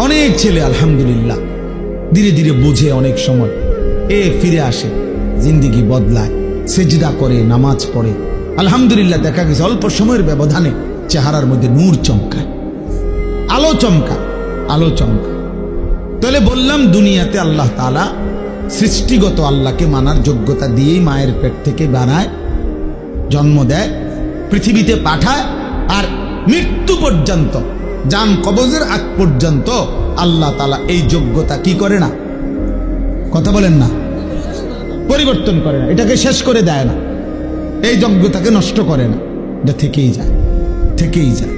অনেক ছেলে, আলহামদুলিল্লাহ। ধীরে ধীরে বুঝে অনেক সময়। এ ফিরে আসে, জিন্দিগি বদলায়, সেজদা করে, নামাজ পড়ে। আলহামদুলিল্লাহ, দেখা গেছে অল্প সময়ের ব্যবধানে চেহারার মধ্যে নূর চমকায়। আলো চমকায় আলো চমকায়। তাহলে বললাম, দুনিয়াতে আল্লাহ তালা সৃষ্টিগত আল্লাহকে মানার যোগ্যতা দিয়েই মায়ের পেট থেকে বানায়, জন্ম দেয়, পৃথিবীতে পাঠায়, আর মৃত্যু পর্যন্ত যান কবজের আগ পর্যন্ত আল্লাহ তালা এই যোগ্যতা কি করে না? কথা বলেন না। পরিবর্তন করে না। এটাকে শেষ করে দেয় না। এই যোগ্যতাকে নষ্ট করে না। এটা থেকেই যায়। থেকেই যায়।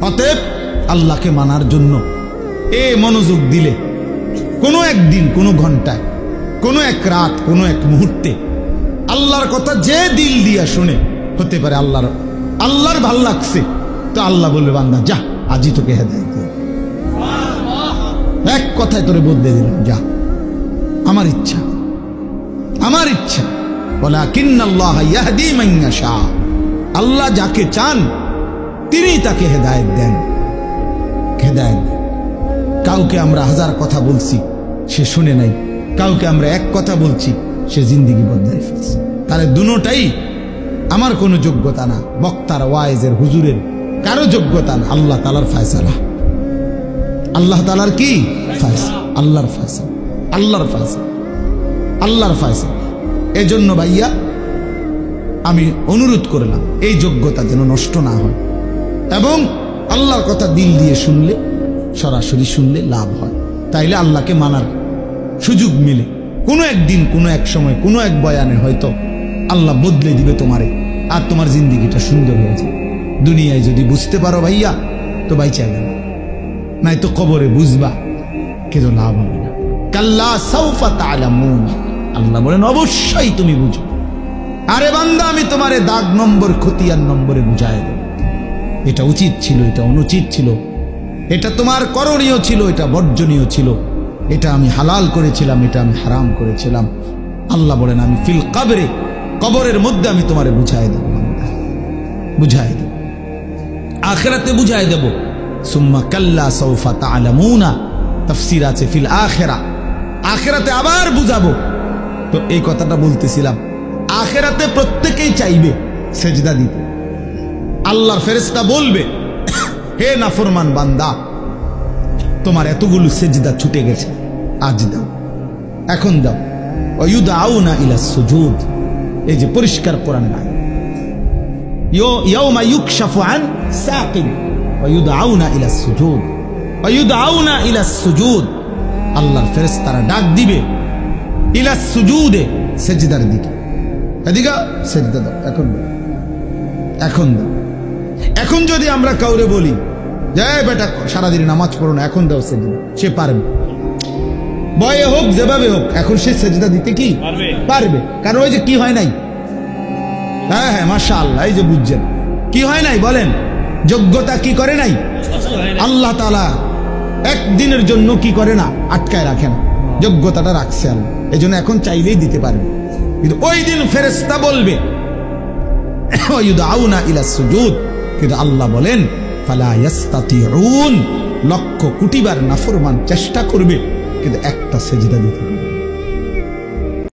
অতএব আল্লাহকে মানার জন্য এ মনোযোগ দিলে কোনো একদিন, কোনো ঘন্টায়, কোনো এক রাত, কোনো এক মুহূর্তে আল্লাহর কথা যে দিল দিয়া শুনে হতে পারে আল্লাহর আল্লাহর ভালো লাগছে, তো আল্লাহ বলবে, বান্দা, যা। আজই তোকে হেদায় দিয়ে এক কথায় তোরে বদলে দিলাম, যা। আমার ইচ্ছা। আমার ইচ্ছা। বলা কিন্নাল্লাহ ইয়াহদি মাইয়া শাহ আল্লাহ যাকে চান তিনি তাকে হেদায়েত দেন। হেদায়েত। দেন কাউকে আমরা হাজার কথা বলছি, সে শুনে নাই। কাউকে আমরা এক কথা বলছি, সে জিন্দিগি বদলাই ফেলছে। তাহলে দুটাই আমার কোনো যোগ্যতা না। বক্তার ওয়াইজের হুজুরের কারও যোগ্যতা না? আল্লাহ তালার ফায়সালা। আল্লাহ তালার কি? আল্লাহর ফায়সা আল্লাহর ফায়সা আল্লাহর ফায়সা এজন্য ভাইয়া, আমি অনুরোধ করলাম, এই যোগ্যতা যেন নষ্ট না হয়। এবং আল্লাহর কথা দিল দিয়ে শুনলে, সরাসরি শুনলে লাভ হয়। তাইলে আল্লাহকে মানার সুযোগ মিলে। কোনো একদিন, কোনো এক সময়, কোনো এক বয়ানে হয়তো আল্লাহ বদলে দিবে তোমারে। আর তোমার জিন্দিগিটা সুন্দর হয়ে যাবে। দুনিয়ায় যদি বুঝতে পারো ভাইয়া, তো বাইচা গেল নাই তো কবরে বুঝবা, কিন্তু লাভ হবে না। কাল্লা সাউফা তালামুন আল্লাহ বলেন, অবশ্যই তুমি বুঝো। আরে বান্দা, আমি তোমারে দাগ নম্বর, খতিয়ান নম্বরে বুঝায় দেব। এটা উচিত ছিল, এটা অনুচিত ছিল। এটা তোমার করণীয় ছিল, এটা বর্জনীয় ছিল। এটা আমি হালাল করেছিলাম, এটা আমি হারাম করেছিলাম। আল্লাহ বলেন, আমি ফিল কাবরে, কবরের মধ্যে আমি তোমারে বুঝাই দেব। বুঝাই দেব। আখেরাতে বুঝাই দেব। সুম্মা কাল্লা সৌফা তালামুনা তাফসির আছে ফিল আখেরা। আখেরাতে আবার বুঝাবো। তো এই কথাটা বলতেছিলাম, আখেরাতে প্রত্যেকেই চাইবে সেজদা দিতে। আল্লাহর ফেরেস্তা বলবে, হে নাফরমান বান্দা, তোমার এতগুলো সেজদা ছুটে গেছে, আজ দাও, এখন দাও। অয়ুদা আউ না ইলা সুজুদ। এই যে পরিষ্কার কোরআন নাই يوم يكشف عن ساق ويدعون الى السجود ويدعون الى السجود আল্লাহর ফেরেশতারা ডাক দিবে ইলা সুজুদে সেজদার দিকে এদিকে সেজদা দাও এখন দাও এখন দাও এখন যদি আমরা কাউরে বলি যে "এই বেটা সারাদিন নামাজ পড়ো না এখন দাও সেজদা সে পারবে বয়ে হোক যেভাবে হোক এখন সে সেজদা দিতে কি পারবে। পারবে কারণ ওই যে কি হয় নাই হ্যাঁ হ্যাঁ আল্লাহ এই যে বুঝছেন। কি হয় নাই, বলেন? যোগ্যতা কি করে নাই? আল্লাহ তালা একদিনের জন্য কি করে না, আটকায় রাখে না। যোগ্যতাটা রাখছে আল্লাহ এই জন্য এখন চাইলেই দিতে পারবে। কিন্তু ওই দিন ফেরেস্তা বলবে ইলা সুজুদ। কিন্তু আল্লাহ বলেন লক্ষ কোটিবার নাফরমান চেষ্টা করবে, কিন্তু একটা সেজদা দিতে।